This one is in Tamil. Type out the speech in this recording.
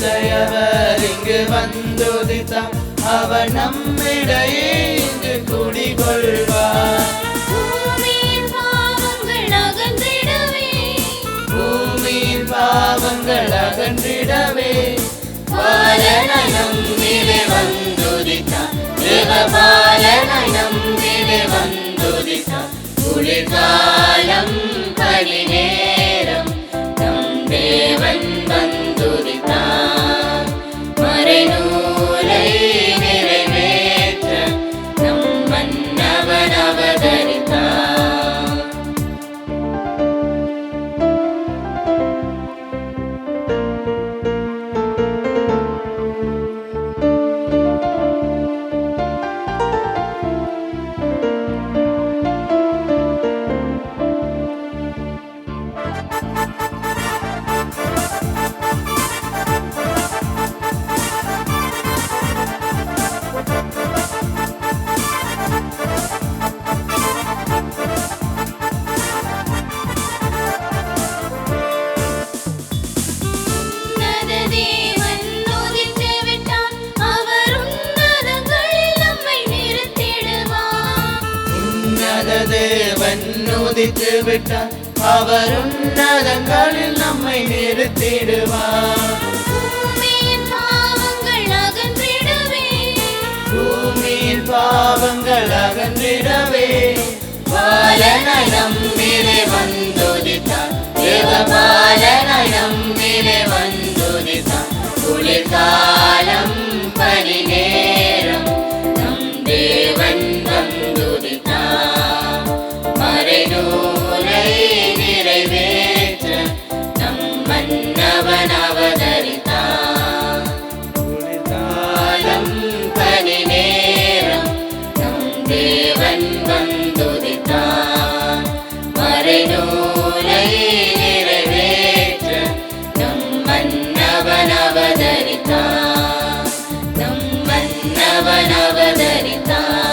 வார்த்தையவர் இங்கு வந்துதித்தார் அவர் நம்மிடையே இங்கு குடிகொள்வார். பூமியின் பாவங்கள் அகன்றிடவே. பாலனாய் நம்மிலே வந்துதித்தார் தேவ பாலனாய் மன்னவன் உன்னத தேவன் உதித்து விட்டார் அவர் உன்னதங்களில் நம்மை நிறுத்திடுவார் பூமியின் பாவங்கள் அகன்றிடவே. பாலனாய் நம்மிலே வந்துதித்தார் தேவ நவனவதரித்தான்